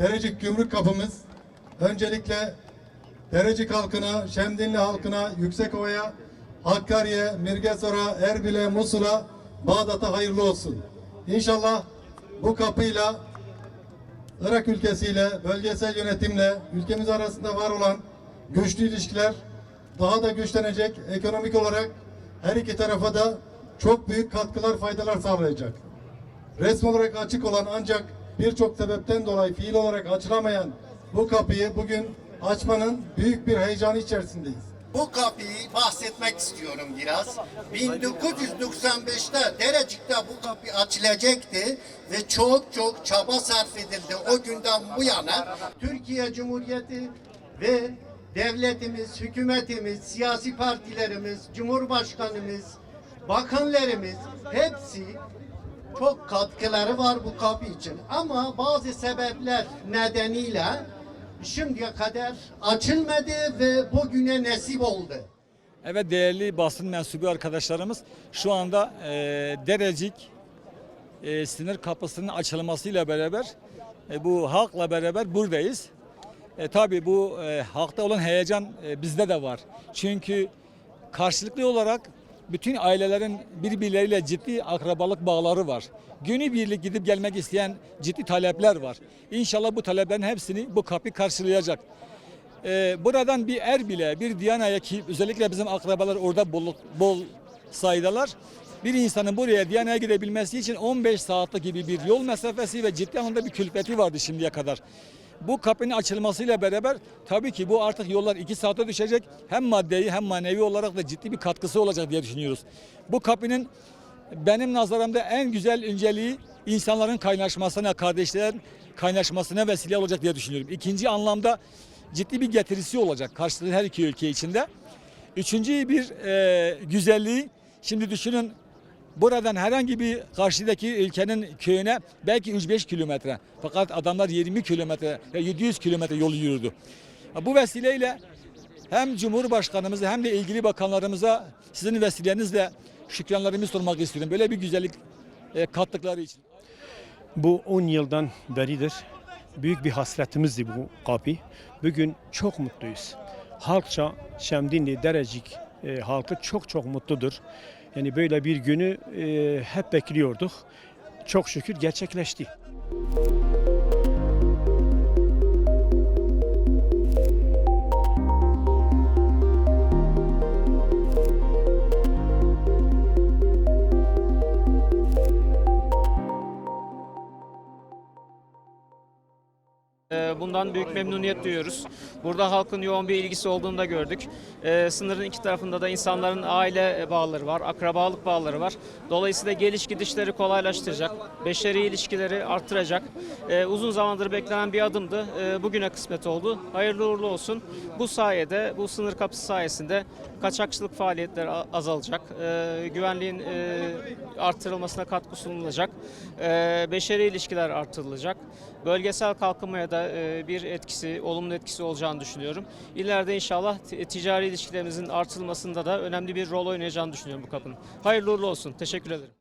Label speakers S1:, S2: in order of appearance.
S1: Derecik Gümrük Kapımız öncelikle Derecik halkına, Şemdinli halkına, Yüksekova'ya, Hakkari'ye, Mirgezor'a, Erbil'e, Musul'a, Bağdat'a hayırlı olsun. İnşallah bu kapıyla Irak ülkesiyle, bölgesel yönetimle, ülkemiz arasında var olan güçlü ilişkiler daha da güçlenecek. Ekonomik olarak her iki tarafa da çok büyük katkılar, faydalar sağlayacak. Resmi olarak açık olan ancak birçok sebepten dolayı fiil olarak açılamayan bu kapıyı bugün açmanın büyük bir heyecanı içerisindeyiz.
S2: Bu kapıyı bahsetmek istiyorum biraz. 1995'te Derecik'te bu kapı açılacaktı ve çok çok çaba sarf edildi o günden bu yana. Türkiye Cumhuriyeti ve devletimiz, hükümetimiz, siyasi partilerimiz, cumhurbaşkanımız, bakanlarımız hepsi çok katkıları var bu kapı için. Ama bazı sebepler nedeniyle şimdiye kadar açılmadı ve bugüne nasip oldu.
S3: Evet değerli basın mensubu arkadaşlarımız şu anda e, Derecik e, sınır kapısının açılmasıyla beraber e, bu halkla beraber buradayız. E, tabii bu e, halkta olan heyecan e, bizde de var. Çünkü karşılıklı olarak bütün ailelerin birbirleriyle ciddi akrabalık bağları var. Günübirlik gidip gelmek isteyen ciddi talepler var. İnşallah bu taleplerin hepsini bu kapı karşılayacak. Ee, buradan bir Erbil'e, bir Diyana'ya ki özellikle bizim akrabalar orada bol, bol sayıdalar. Bir insanın buraya Diyana'ya gidebilmesi için 15 saatlik gibi bir yol mesafesi ve ciddi anlamda bir külfeti vardı şimdiye kadar. Bu kapının açılmasıyla beraber tabii ki bu artık yollar 2 saate düşecek. Hem maddeyi hem manevi olarak da ciddi bir katkısı olacak diye düşünüyoruz. Bu kapının benim nazarımda en güzel önceliği insanların kaynaşmasına, kardeşlerin kaynaşmasına vesile olacak diye düşünüyorum. İkinci anlamda ciddi bir getirisi olacak karşılıklı her iki ülke içinde. Üçüncü bir e, güzelliği şimdi düşünün buradan herhangi bir karşıdaki ülkenin köyüne belki 3-5 kilometre fakat adamlar 20 kilometre ve 700 kilometre yol yürüdü. Bu vesileyle hem Cumhurbaşkanımıza hem de ilgili bakanlarımıza sizin vesilenizle şükranlarımı sormak istiyorum. Böyle bir güzellik e, kattıkları için.
S4: Bu 10 yıldan beridir büyük bir hasretimizdi bu kapı. Bugün çok mutluyuz. Halkça Şemdinli, Derecik e, halkı çok çok mutludur. Yani böyle bir günü e, hep bekliyorduk. Çok şükür gerçekleşti.
S5: Bundan büyük memnuniyet duyuyoruz. Burada halkın yoğun bir ilgisi olduğunu da gördük. Ee, Sınırın iki tarafında da insanların aile bağları var, akrabalık bağları var. Dolayısıyla geliş gidişleri kolaylaştıracak, beşeri ilişkileri arttıracak. Ee, Uzun zamandır beklenen bir adımdı. Ee, Bugüne kısmet oldu. Hayırlı uğurlu olsun. Bu sayede, bu sınır kapısı sayesinde kaçakçılık faaliyetleri azalacak. Ee, Güvenliğin e, arttırılmasına katkı sunulacak. Ee, Beşeri ilişkiler artırılacak. Bölgesel kalkınmaya da e, bir etkisi, olumlu etkisi olacağını düşünüyorum. İleride inşallah t- ticari ilişkilerimizin artırılmasında da önemli bir rol oynayacağını düşünüyorum bu kapının. Hayırlı uğurlu olsun. Teşekkür ederim.